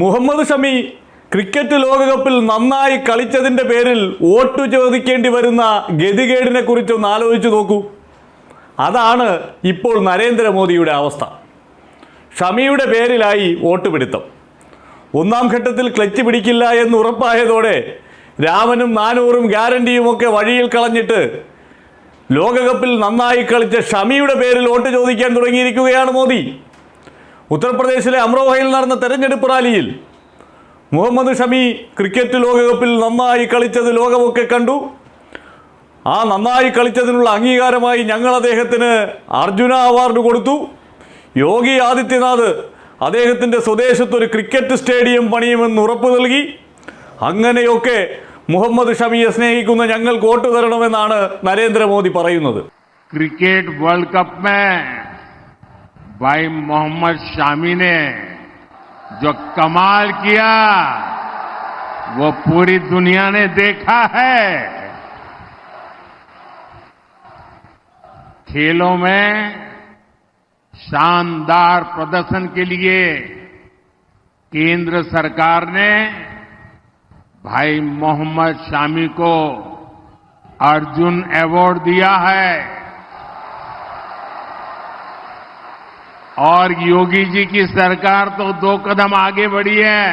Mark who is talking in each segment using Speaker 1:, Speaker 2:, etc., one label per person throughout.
Speaker 1: Muhammad Shami cricket ലോകകപ്പിൽ നന്നായി കളിച്ചതിന്റെ പേരിൽ വോട്ട് ചോദിക്കേണ്ടി വരുന്ന ഗതികേടിനെ കുറിച്ചൊന്ന് ആലോചിച്ച് നോക്കൂ. അതാണ് ഇപ്പോൾ നരേന്ദ്രമോദിയുടെ അവസ്ഥ. ഷമിയുടെ പേരിലായി വോട്ട് പിടുത്തം. ഒന്നാം ഘട്ടത്തിൽ ക്ലച്ച് പിടിക്കില്ല എന്ന് ഉറപ്പായതോടെ രാമനും നാനൂറും ഗ്യാരണ്ടിയുമൊക്കെ വഴിയിൽ കളഞ്ഞിട്ട് ലോകകപ്പിൽ നന്നായി കളിച്ച ഷമിയുടെ പേരിൽ വോട്ട് ചോദിക്കാൻ തുടങ്ങിയിരിക്കുകയാണ് മോദി. ഉത്തർപ്രദേശിലെ അമ്രോഹയിൽ നടന്ന തെരഞ്ഞെടുപ്പ് റാലിയിൽ മുഹമ്മദ് ഷമി ക്രിക്കറ്റ് ലോകകപ്പിൽ നന്നായി കളിച്ചത് ലോകമൊക്കെ കണ്ടു. ആ നന്നായി കളിച്ചതിനുള്ള അംഗീകാരമായി ഞങ്ങൾ അദ്ദേഹത്തിന് അർജുന അവാർഡ് കൊടുത്തു. യോഗി ആദിത്യനാഥ് അദ്ദേഹത്തിന്റെ സ്വദേശത്ത് ഒരു ക്രിക്കറ്റ് സ്റ്റേഡിയം പണിയുമെന്ന് ഉറപ്പ് നൽകി. അങ്ങനെയൊക്കെ മുഹമ്മദ് ഷമിയെ സ്നേഹിക്കുന്ന ഞങ്ങൾക്ക് വോട്ട് തരണമെന്നാണ് നരേന്ദ്രമോദി പറയുന്നത്.
Speaker 2: ക്രിക്കറ്റ് വേൾഡ് കപ്പ് भाई मोहम्मद शामी ने जो कमाल किया, वो पूरी दुनिया ने देखा है। खेलों में शानदार प्रदर्शन के लिए केंद्र सरकार ने भाई मोहम्मद शामी को अर्जुन अवार्ड दिया है। और योगी जी की सरकार तो दो कदम आगे बढ़ी है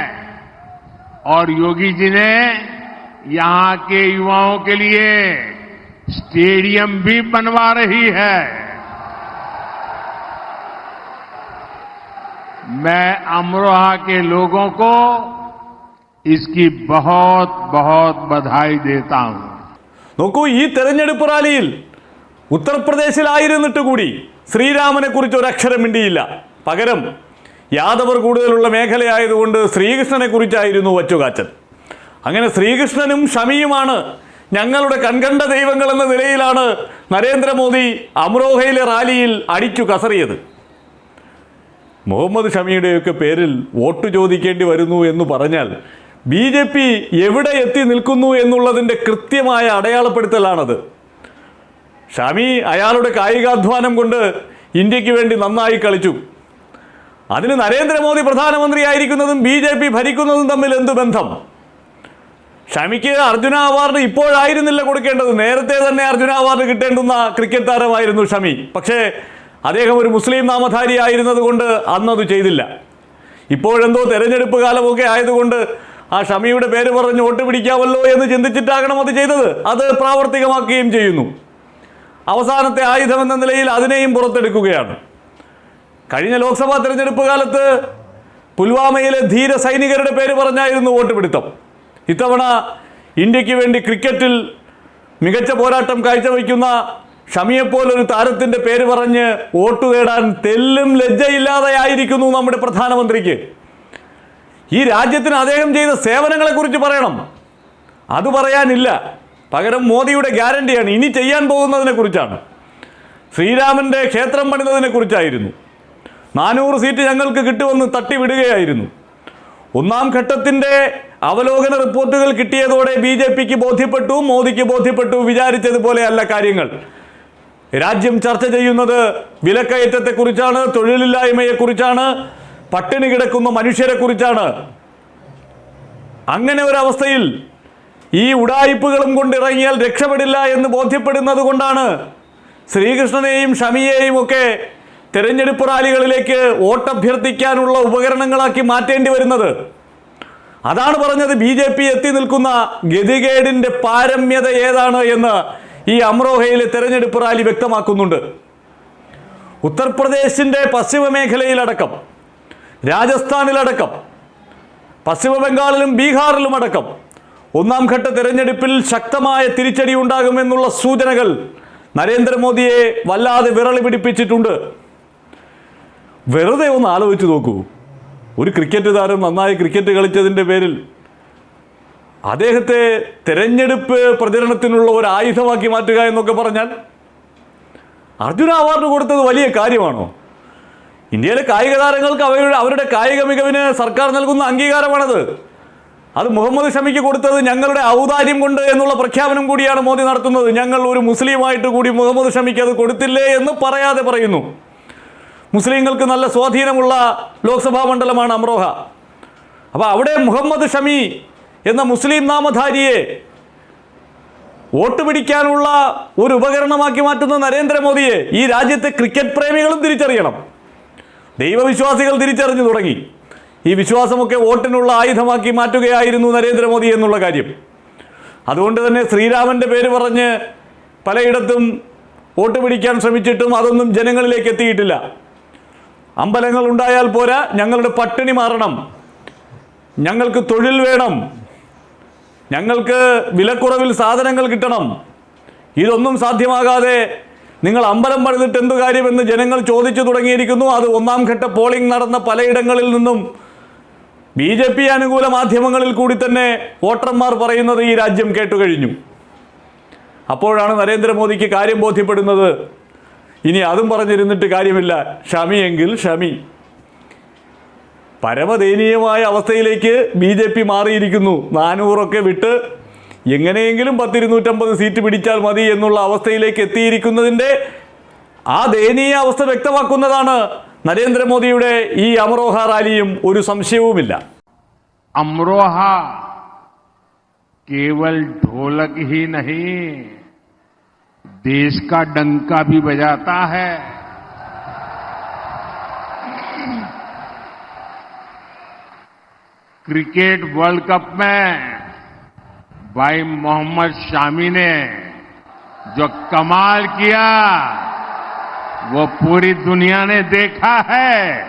Speaker 2: और योगी जी ने यहां के युवाओं के लिए स्टेडियम भी बनवा रही है मैं अमरोहा के लोगों को इसकी बहुत बहुत बधाई देता हूं
Speaker 1: നോക്കൂ ഈ തെരഞ്ഞെടുപ്പ് റാലിയിൽ ഉത്തർപ്രദേശിലായിരുന്നിട്ട് കൂടി ശ്രീരാമനെ കുറിച്ച് ഒരക്ഷരം മിണ്ടിയില്ല. പകരം യാദവർ കൂടുതലുള്ള മേഖലയായതുകൊണ്ട് ശ്രീകൃഷ്ണനെ കുറിച്ചായിരുന്നു വച്ചുകാച്ചൻ അങ്ങനെ ശ്രീകൃഷ്ണനും ഷമിയുമാണ് ഞങ്ങളുടെ കൺകണ്ട ദൈവങ്ങൾ എന്ന നിലയിലാണ് നരേന്ദ്രമോദി അമ്രോഹയിലെ റാലിയിൽ അടിച്ചു കസറിയത്. മുഹമ്മദ് ഷമിയുടെയൊക്കെ പേരിൽ വോട്ട് ചോദിക്കേണ്ടി വരുന്നു എന്ന് പറഞ്ഞാൽ ബി ജെ പി എവിടെ എത്തി നിൽക്കുന്നു എന്നുള്ളതിന്റെ കൃത്യമായ അടയാളപ്പെടുത്തലാണത്. ഷമി അയാളുടെ കായികാധ്വാനം കൊണ്ട് ഇന്ത്യയ്ക്ക് വേണ്ടി നന്നായി കളിച്ചു. അതിന് നരേന്ദ്രമോദി പ്രധാനമന്ത്രിയായിരിക്കുന്നതും ബി ജെ പി ഭരിക്കുന്നതും തമ്മിൽ എന്ത് ബന്ധം? ഷമിക്ക് അർജുന അവാർഡ് ഇപ്പോഴായിരുന്നില്ല കൊടുക്കേണ്ടത്. നേരത്തെ തന്നെ അർജുന അവാർഡ് കിട്ടേണ്ടുന്ന ക്രിക്കറ്റ് താരമായിരുന്നു ഷമി. പക്ഷേ അദ്ദേഹം ഒരു മുസ്ലിം നാമധാരി ആയിരുന്നതുകൊണ്ട് അന്നത് ചെയ്തില്ല. ഇപ്പോഴെന്തോ തെരഞ്ഞെടുപ്പ് കാലമൊക്കെ ആയതുകൊണ്ട് ആ ഷമിയുടെ പേര് പറഞ്ഞ് വോട്ട് പിടിക്കാമല്ലോ എന്ന് ചിന്തിച്ചിട്ടാകണം അത് ചെയ്തത്. അത് പ്രാവർത്തികമാക്കുകയും ചെയ്യുന്നു. അവസാനത്തെ ആയുധം എന്ന നിലയിൽ അതിനെയും പുറത്തെടുക്കുകയാണ്. കഴിഞ്ഞ ലോക്സഭാ തെരഞ്ഞെടുപ്പ് കാലത്ത് പുൽവാമയിലെ ധീര സൈനികരുടെ പേര് പറഞ്ഞായിരുന്നു വോട്ട് പിടുത്തം ഇത്തവണ ഇന്ത്യയ്ക്ക് വേണ്ടി ക്രിക്കറ്റിൽ മികച്ച പോരാട്ടം കാഴ്ചവെക്കുന്ന ഷമിയെപ്പോലൊരു താരത്തിന്റെ പേര് പറഞ്ഞ് വോട്ട് തേടാൻ തെല്ലും ലജ്ജയില്ലാതെയായിരിക്കുന്നു നമ്മുടെ പ്രധാനമന്ത്രിക്ക്. ഈ രാജ്യത്തിന് അദ്ദേഹം ചെയ്ത സേവനങ്ങളെക്കുറിച്ച് പറയണം. അത് പറയാനില്ല. പകരം മോദിയുടെ ഗ്യാരണ്ടിയാണ്. ഇനി ചെയ്യാൻ പോകുന്നതിനെ കുറിച്ചാണ്. ശ്രീരാമന്റെ ക്ഷേത്രം പണിതതിനെ കുറിച്ചായിരുന്നു. നാനൂറ് സീറ്റ് ഞങ്ങൾക്ക് കിട്ടുമെന്ന് തട്ടിവിടുകയായിരുന്നു ഒന്നാം ഘട്ടത്തിന്റെ അവലോകന റിപ്പോർട്ടുകൾ കിട്ടിയതോടെ ബി ജെ പിക്ക് ബോധ്യപ്പെട്ടു മോദിക്ക് ബോധ്യപ്പെട്ടു വിചാരിച്ചതുപോലെയല്ല കാര്യങ്ങൾ. രാജ്യം ചർച്ച ചെയ്യുന്നത് വിലക്കയറ്റത്തെക്കുറിച്ചാണ് തൊഴിലില്ലായ്മയെക്കുറിച്ചാണ് പട്ടിണി കിടക്കുന്ന മനുഷ്യരെക്കുറിച്ചാണ്. അങ്ങനെ ഒരവസ്ഥയിൽ ഈ ഉടായിപ്പുകളും കൊണ്ടിറങ്ങിയാൽ രക്ഷപ്പെടില്ല എന്ന് ബോധ്യപ്പെടുന്നത് കൊണ്ടാണ് ശ്രീകൃഷ്ണനെയും ഷമിയെയും ഒക്കെ തെരഞ്ഞെടുപ്പ് റാലികളിലേക്ക് വോട്ടഭ്യർത്ഥിക്കാനുള്ള ഉപകരണങ്ങളാക്കി മാറ്റേണ്ടി വരുന്നത്. അതാണ് പറഞ്ഞത് ബി ജെ പി എത്തി നിൽക്കുന്ന ഗതികേടിന്റെ പാരമ്യത ഏതാണ് എന്ന് ഈ അമ്രോഹയിലെ തെരഞ്ഞെടുപ്പ് റാലി വ്യക്തമാക്കുന്നുണ്ട്. ഉത്തർപ്രദേശിന്റെ പശ്ചിമ മേഖലയിലടക്കം രാജസ്ഥാനിലടക്കം പശ്ചിമ ബംഗാളിലും ബീഹാറിലും അടക്കം ഒന്നാം ഘട്ട തിരഞ്ഞെടുപ്പിൽ ശക്തമായ തിരിച്ചടി ഉണ്ടാകുമെന്നുള്ള സൂചനകൾ നരേന്ദ്രമോദിയെ വല്ലാതെ വിരളി പിടിപ്പിച്ചിട്ടുണ്ട്. വെറുതെ ഒന്ന് ആലോചിച്ച് നോക്കൂ. ഒരു ക്രിക്കറ്റ് താരം നന്നായി ക്രിക്കറ്റ് കളിച്ചതിന്റെ പേരിൽ അദ്ദേഹത്തെ തെരഞ്ഞെടുപ്പ് പ്രചരണത്തിനുള്ള ഒരു ആയുധമാക്കി മാറ്റുക എന്നൊക്കെ പറഞ്ഞാൽ അർജുന അവാർഡ് കൊടുത്തത് വലിയ കാര്യമാണോ? ഇന്ത്യയിലെ കായിക താരങ്ങൾക്ക് അവരുടെ അവരുടെ കായിക മികവിന് സർക്കാർ നൽകുന്ന അംഗീകാരമാണത്. അത് മുഹമ്മദ് ഷമിക്ക് കൊടുത്തത് ഞങ്ങളുടെ ഔദാര്യം കൊണ്ട് എന്നുള്ള പ്രഖ്യാപനം കൂടിയാണ് മോദി നടത്തുന്നത്. ഞങ്ങൾ ഒരു മുസ്ലിമായിട്ട് കൂടി മുഹമ്മദ് ഷമിക്ക് അത് കൊടുത്തില്ലേ എന്ന് പറയാതെ പറയുന്നു. മുസ്ലിങ്ങൾക്ക് നല്ല സ്വാധീനമുള്ള ലോക്സഭാ മണ്ഡലമാണ് അമ്രോഹ അപ്പോൾ അവിടെ മുഹമ്മദ് ഷമി എന്ന മുസ്ലിം നാമധാരിയെ വോട്ട് പിടിക്കാനുള്ള ഒരു ഉപകരണമാക്കി മാറ്റുന്ന നരേന്ദ്രമോദിയെ ഈ രാജ്യത്തെ ക്രിക്കറ്റ് പ്രേമികളും തിരിച്ചറിയണം. ദൈവവിശ്വാസികൾ തിരിച്ചറിഞ്ഞു തുടങ്ങി. ഈ വിശ്വാസമൊക്കെ വോട്ടിനുള്ള ആയുധമാക്കി മാറ്റുകയായിരുന്നു നരേന്ദ്രമോദി എന്നുള്ള കാര്യം. അതുകൊണ്ട് തന്നെ ശ്രീരാമന്റെ പേര് പറഞ്ഞ് പലയിടത്തും വോട്ട് പിടിക്കാൻ ശ്രമിച്ചിട്ടും അതൊന്നും ജനങ്ങളിലേക്ക് എത്തിയിട്ടില്ല. അമ്പലങ്ങൾ ഉണ്ടായാൽ പോരാ ഞങ്ങളുടെ പട്ടിണി മാറണം. ഞങ്ങൾക്ക് തൊഴിൽ വേണം. ഞങ്ങൾക്ക് വിലക്കുറവിൽ സാധനങ്ങൾ കിട്ടണം. ഇതൊന്നും സാധ്യമാകാതെ നിങ്ങൾ അമ്പലം പണിതിട്ട് എന്തു കാര്യമെന്ന് ജനങ്ങൾ ചോദിച്ചു തുടങ്ങിയിരിക്കുന്നു. അത് ഒന്നാം ഘട്ട പോളിംഗ് നടന്ന പലയിടങ്ങളിൽ നിന്നും ബി ജെ പി അനുകൂല മാധ്യമങ്ങളിൽ കൂടി തന്നെ വോട്ടർമാർ പറയുന്നത് ഈ രാജ്യം കേട്ടുകഴിഞ്ഞു. അപ്പോഴാണ് നരേന്ദ്രമോദിക്ക് കാര്യം ബോധ്യപ്പെടുന്നത്. ഇനി അതും പറഞ്ഞിരുന്നിട്ട് കാര്യമില്ല. ഷമിയെങ്കിൽ ഷമി പരമദയനീയമായ അവസ്ഥയിലേക്ക് ബി ജെ പി മാറിയിരിക്കുന്നു. നാനൂറൊക്കെ വിട്ട് എങ്ങനെയെങ്കിലും പത്തിരുന്നൂറ്റമ്പത് സീറ്റ് പിടിച്ചാൽ മതി എന്നുള്ള അവസ്ഥയിലേക്ക് എത്തിയിരിക്കുന്നതിന്റെ ആ ദയനീയ അവസ്ഥ വ്യക്തമാക്കുന്നതാണ് നരേന്ദ്രമോദിയുടെ ഈ അമറോഹ റാലിയും ഒരു സംശയവുമില്ല
Speaker 2: अमरोहा केवल ढोलक ही नहीं देश का डंका भी बजाता है क्रिकेट वर्ल्ड कप में भाई मोहम्मद शामी ने जो कमाल किया वो पूरी दुनिया ने देखा है।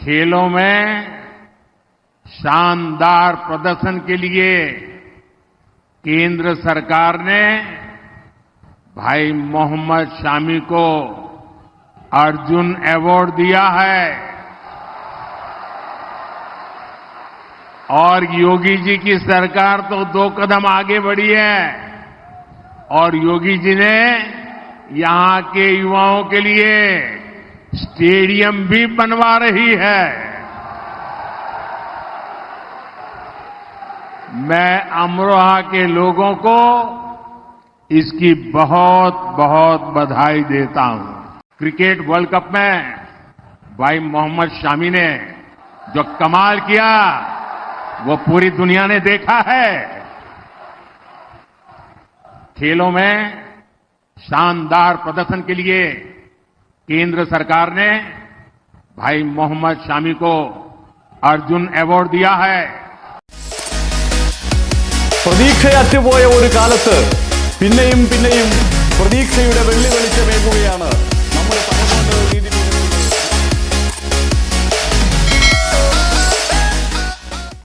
Speaker 2: खेलों में शानदार प्रदर्शन के लिए केंद्र सरकार ने भाई मोहम्मद शामी को अर्जुन अवार्ड दिया है। और योगी जी की सरकार तो दो कदम आगे बढ़ी है। और योगी जी ने यहाँ के युवाओं के लिए स्टेडियम भी बनवा रही है। मैं अमरोहा के लोगों को इसकी बहुत बहुत बधाई देता हूँ। क्रिकेट वर्ल्ड कप में भाई मोहम्मद शामी ने जो कमाल किया, वो पूरी दुनिया ने देखा है। खेलों में शानदार प्रदर्शन के लिए केंद्र सरकार ने भाई मोहम्मद शामी को अर्जुन अवार्ड दिया है
Speaker 1: പ്രതീക്ഷയറ്റുപോയ ഒരു കാലത്ത് പിന്നെയും പിന്നെയും പ്രതീക്ഷയുടെ വെള്ളി വെളിച്ചമേകുകയാണ്